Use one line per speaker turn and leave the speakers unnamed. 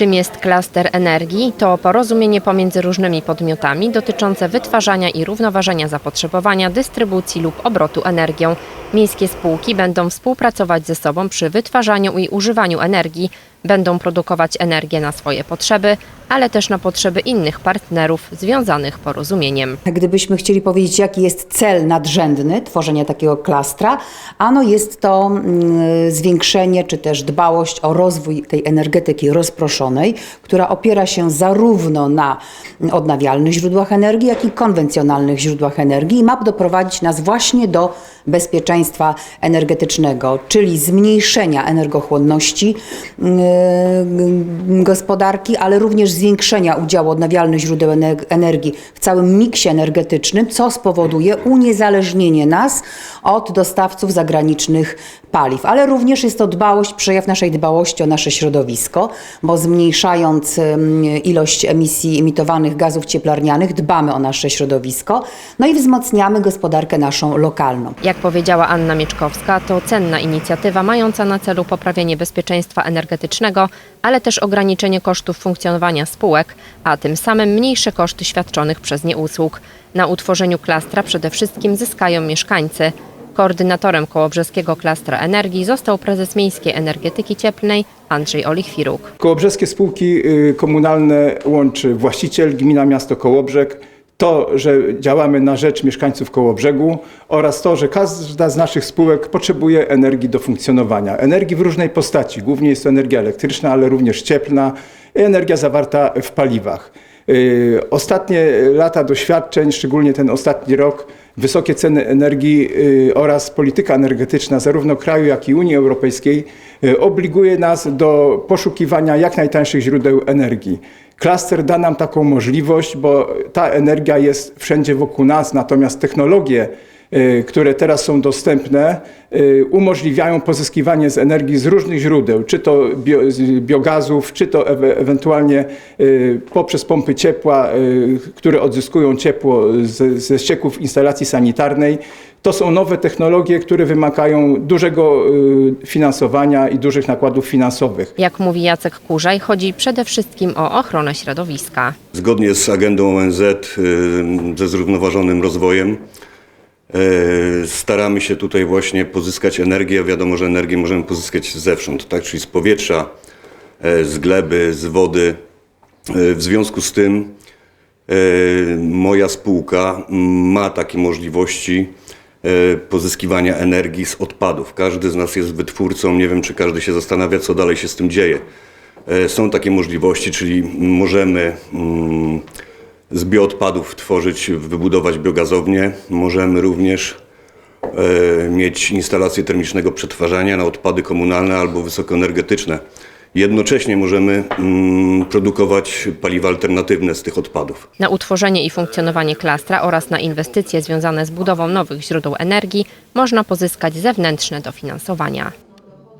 Czym jest klaster energii? To porozumienie pomiędzy różnymi podmiotami dotyczące wytwarzania i równoważenia zapotrzebowania, dystrybucji lub obrotu energią. Miejskie spółki będą współpracować ze sobą przy wytwarzaniu i używaniu energii, będą produkować energię na swoje potrzeby, ale też na potrzeby innych partnerów związanych porozumieniem.
Gdybyśmy chcieli powiedzieć, jaki jest cel nadrzędny tworzenia takiego klastra, ano jest to mm, zwiększenie czy też dbałość o rozwój tej energetyki rozproszonej, która opiera się zarówno na odnawialnych źródłach energii, jak i konwencjonalnych źródłach energii i ma doprowadzić nas właśnie do bezpieczeństwa energetycznego, czyli zmniejszenia energochłonności yy, gospodarki, ale również zwiększenia udziału odnawialnych źródeł ener- energii w całym miksie energetycznym, co spowoduje uniezależnienie nas od dostawców zagranicznych paliw. Ale również jest to dbałość, przejaw naszej dbałości o nasze środowisko, bo zmniejszając ym, ilość emisji emitowanych gazów cieplarnianych, dbamy o nasze środowisko, no i wzmacniamy gospodarkę naszą lokalną.
Jak powiedziała Anna Mieczkowska, to cenna inicjatywa mająca na celu poprawienie bezpieczeństwa energetycznego, ale też ograniczenie kosztów funkcjonowania spółek, a tym samym mniejsze koszty świadczonych przez nie usług. Na utworzeniu klastra przede wszystkim zyskają mieszkańcy. Koordynatorem Kołobrzeskiego Klastra Energii został prezes Miejskiej Energetyki Cieplnej Andrzej Olichwiruk.
Kołobrzeskie spółki y, komunalne łączy właściciel, gmina, miasto Kołobrzeg, to, że działamy na rzecz mieszkańców Kołobrzegu oraz to, że każda z naszych spółek potrzebuje energii do funkcjonowania. Energii w różnej postaci, głównie jest to energia elektryczna, ale również cieplna i energia zawarta w paliwach. Y, Ostatnie lata doświadczeń, szczególnie ten ostatni rok, wysokie ceny energii y, oraz polityka energetyczna zarówno kraju, jak i Unii Europejskiej y, obliguje nas do poszukiwania jak najtańszych źródeł energii. Klaster da nam taką możliwość, bo ta energia jest wszędzie wokół nas, natomiast technologie, które teraz są dostępne, y, umożliwiają pozyskiwanie z energii z różnych źródeł, czy to bio, z biogazów, czy to ewe, ewentualnie y, poprzez pompy ciepła, y, które odzyskują ciepło z, ze ścieków instalacji sanitarnej. To są nowe technologie, które wymagają dużego y, finansowania i dużych nakładów finansowych.
Jak mówi Jacek Kurzaj, chodzi przede wszystkim o ochronę środowiska.
Zgodnie z agendą ONZ y, ze zrównoważonym rozwojem y, staramy się tutaj właśnie pozyskać energię. Wiadomo, że energię możemy pozyskać zewsząd, tak? czyli z powietrza, y, z gleby, z wody. Y, W związku z tym moja spółka ma takie możliwości pozyskiwania energii z odpadów. Każdy z nas jest wytwórcą, nie wiem czy każdy się zastanawia, co dalej się z tym dzieje. E, Są takie możliwości, czyli możemy mm, z bioodpadów tworzyć, wybudować biogazownię. Możemy również e, mieć instalacje termicznego przetwarzania na odpady komunalne albo wysokoenergetyczne. Jednocześnie możemy mm, produkować paliwa alternatywne z tych odpadów.
Na utworzenie i funkcjonowanie klastra oraz na inwestycje związane z budową nowych źródeł energii można pozyskać zewnętrzne dofinansowania.